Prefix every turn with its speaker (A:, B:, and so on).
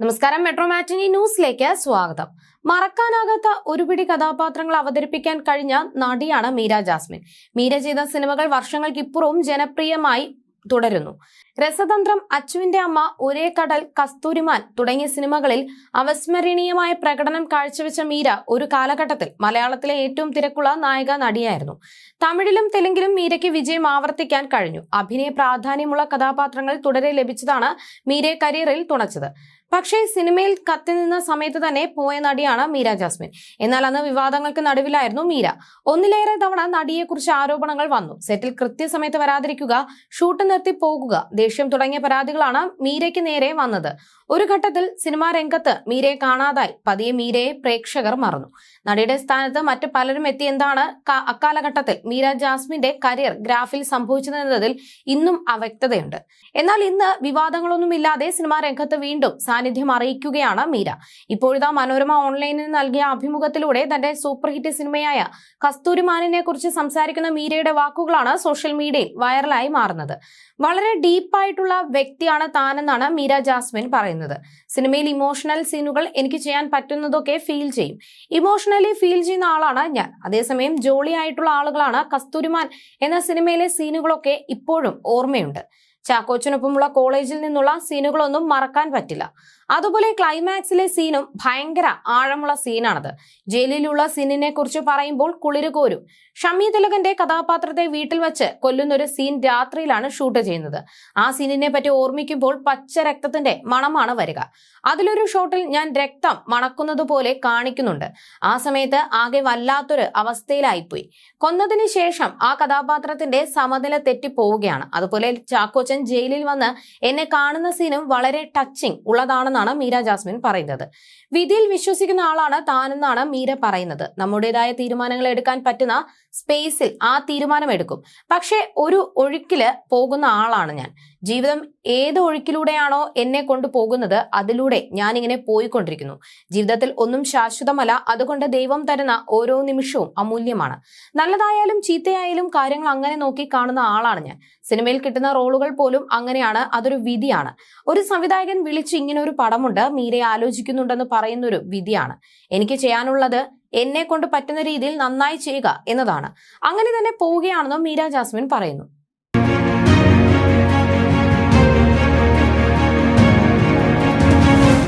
A: നമസ്കാരം. മെട്രോ മാറ്റിനി ന്യൂസിലേക്ക് സ്വാഗതം. മറക്കാനാകാത്ത ഒരുപിടി കഥാപാത്രങ്ങൾ അവതരിപ്പിക്കാൻ കഴിഞ്ഞ നടിയാണ് മീര ജാസ്മിൻ. മീര ചെയ്ത സിനിമകൾ വർഷങ്ങൾക്കിപ്പുറവും ജനപ്രിയമായി തുടരുന്നു. രസതന്ത്രം അച്ചുവിന്റെ അമ്മ ഒരേ കടൽ കസ്തൂരിമാൻ തുടങ്ങിയ സിനിമകളിൽ അവസ്മരണീയമായ പ്രകടനം കാഴ്ചവെച്ച മീര ഒരു കാലഘട്ടത്തിൽ മലയാളത്തിലെ ഏറ്റവും തിരക്കുള്ള നായിക നടിയായിരുന്നു. തമിഴിലും തെലുങ്കിലും മീരയ്ക്ക് വിജയം ആവർത്തിക്കാൻ കഴിഞ്ഞു. അഭിനയ പ്രാധാന്യമുള്ള കഥാപാത്രങ്ങൾ തുടരെ ലഭിച്ചതാണ് മീരയെ കരിയറിൽ തുണച്ചത്. പക്ഷേ സിനിമയിൽ കത്തി നിന്ന സമയത്ത് തന്നെ പോയ നടിയാണ് മീര ജാസ്മിൻ. എന്നാൽ അന്ന് വിവാദങ്ങൾക്ക് നടുവിലായിരുന്നു മീര. ഒന്നിലേറെ തവണ നടിയെക്കുറിച്ച് ആരോപണങ്ങൾ വന്നു. സെറ്റിൽ കൃത്യസമയത്ത് വരാതിരിക്കുക ഷൂട്ട് നിർത്തി പോകുക ദേഷ്യം തുടങ്ങിയ പരാതികളാണ് മീരയ്ക്ക് നേരെ വന്നത്. ഒരു ഘട്ടത്തിൽ സിനിമാ രംഗത്ത് മീരയെ കാണാതായി. പതിയെ മീരയെ പ്രേക്ഷകർ മറന്നു. നടിയുടെ സ്ഥാനത്ത് മറ്റു പലരും എത്തിയെന്താണ് അക്കാലഘട്ടത്തിൽ മീര ജാസ്മിന്റെ കരിയർ ഗ്രാഫിൽ സംഭവിച്ചതെന്നതിൽ ഇന്നും അവ്യക്തതയുണ്ട്. എന്നാൽ ഇന്ന് വിവാദങ്ങളൊന്നുമില്ലാതെ സിനിമാ രംഗത്ത് വീണ്ടും സാന്നിധ്യം അറിയിക്കുകയാണ് മീര. ഇപ്പോഴിതാ മനോരമ ഓൺലൈനിൽ നൽകിയ അഭിമുഖത്തിലൂടെ തന്റെ സൂപ്പർ ഹിറ്റ് സിനിമയായ കസ്തൂരിമാനിനെ കുറിച്ച് സംസാരിക്കുന്ന മീരയുടെ വാക്കുകളാണ് സോഷ്യൽ മീഡിയയിൽ വൈറലായി മാറുന്നത്. വളരെ ഡീപ്പായിട്ടുള്ള വ്യക്തിയാണ് താനെന്നാണ് മീര ജാസ്മിൻ പറയുന്നത്. സിനിമയിൽ ഇമോഷണൽ സീനുകൾ എനിക്ക് ചെയ്യാൻ പറ്റുന്നതൊക്കെ ഫീൽ ചെയ്യും. ഇമോഷണലി ഫീൽ ചെയ്യുന്ന ആളാണ് ഞാൻ. അതേസമയം ജോളി ആയിട്ടുള്ള ആളുകളാണ് കസ്തൂരിമാൻ എന്ന സിനിമയിലെ സീനുകളൊക്കെ ഇപ്പോഴും ഓർമ്മയുണ്ട്. ചാക്കോച്ചനൊപ്പമുള്ള കോളേജിൽ നിന്നുള്ള സീനുകളൊന്നും മറക്കാൻ പറ്റില്ല. അതുപോലെ ക്ലൈമാക്സിലെ സീനും ഭയങ്കര ആഴമുള്ള സീനാണത്. ജയിലിലുള്ള സീനിനെ കുറിച്ച് പറയുമ്പോൾ കുളിരുകോരും ഷമി തിലകന്റെ കഥാപാത്രത്തെ വീട്ടിൽ വെച്ച് കൊല്ലുന്ന ഒരു സീൻ രാത്രിയിലാണ് ഷൂട്ട് ചെയ്യുന്നത്. ആ സീനിനെ പറ്റി ഓർമ്മിക്കുമ്പോൾ പച്ച രക്തത്തിന്റെ മണമാണ് വരിക. അതിലൊരു ഷോട്ടിൽ ഞാൻ രക്തം മണക്കുന്നത് പോലെ കാണിക്കുന്നുണ്ട്. ആ സമയത്ത് ആകെ വല്ലാത്തൊരു അവസ്ഥയിലായിപ്പോയി. കൊന്നതിന് ശേഷം ആ കഥാപാത്രത്തിന്റെ സമനില തെറ്റിപ്പോവുകയാണ്. അതുപോലെ ചാക്കോച്ചൻ ജയിലിൽ വന്ന് എന്നെ കാണുന്ന സീനും വളരെ ടച്ചിങ് ഉള്ളതാണെന്നാണ് മീര ജാസ്മിൻ പറയുന്നത്. വിധിയിൽ വിശ്വസിക്കുന്ന ആളാണ് താനെന്നാണ് മീര പറയുന്നത്. നമ്മുടേതായ തീരുമാനങ്ങൾ എടുക്കാൻ പറ്റുന്ന സ്പേസിൽ ആ തീരുമാനം എടുക്കും. പക്ഷേ ഒരു ഒഴുക്കിൽ പോകുന്ന ആളാണ് ഞാൻ. ജീവിതം ഏത് ഒഴുക്കിലൂടെയാണോ എന്നെ കൊണ്ടുപോകുന്നത് അതിലൂടെ ഞാൻ ഇങ്ങനെ പോയിക്കൊണ്ടിരിക്കുന്നു. ജീവിതത്തിൽ ഒന്നും ശാശ്വതമല്ല. അതുകൊണ്ട് ദൈവം തരുന്ന ഓരോ നിമിഷവും അമൂല്യമാണ്. നല്ലതായാലും ചീത്തയായാലും കാര്യങ്ങൾ അങ്ങനെ നോക്കി കാണുന്ന ആളാണ് ഞാൻ. സിനിമയിൽ കിട്ടുന്ന റോളുകൾ പോലും അങ്ങനെയാണ്. അതൊരു വിധിയാണ്. ഒരു സംവിധായകൻ വിളിച്ച് ഇങ്ങനെ ഒരു പടമുണ്ട്. മീരെ ആലോചിക്കുന്നുണ്ടെന്ന് പറയുന്ന ഒരു വിധിയാണ്. എനിക്ക് ചെയ്യാനുള്ളത് എന്നെ കൊണ്ട് പറ്റുന്ന രീതിയിൽ നന്നായി ചെയ്യുക എന്നതാണ്. അങ്ങനെ തന്നെ പോവുകയാണെന്നും മീര ജാസ്മിൻ പറയുന്നു.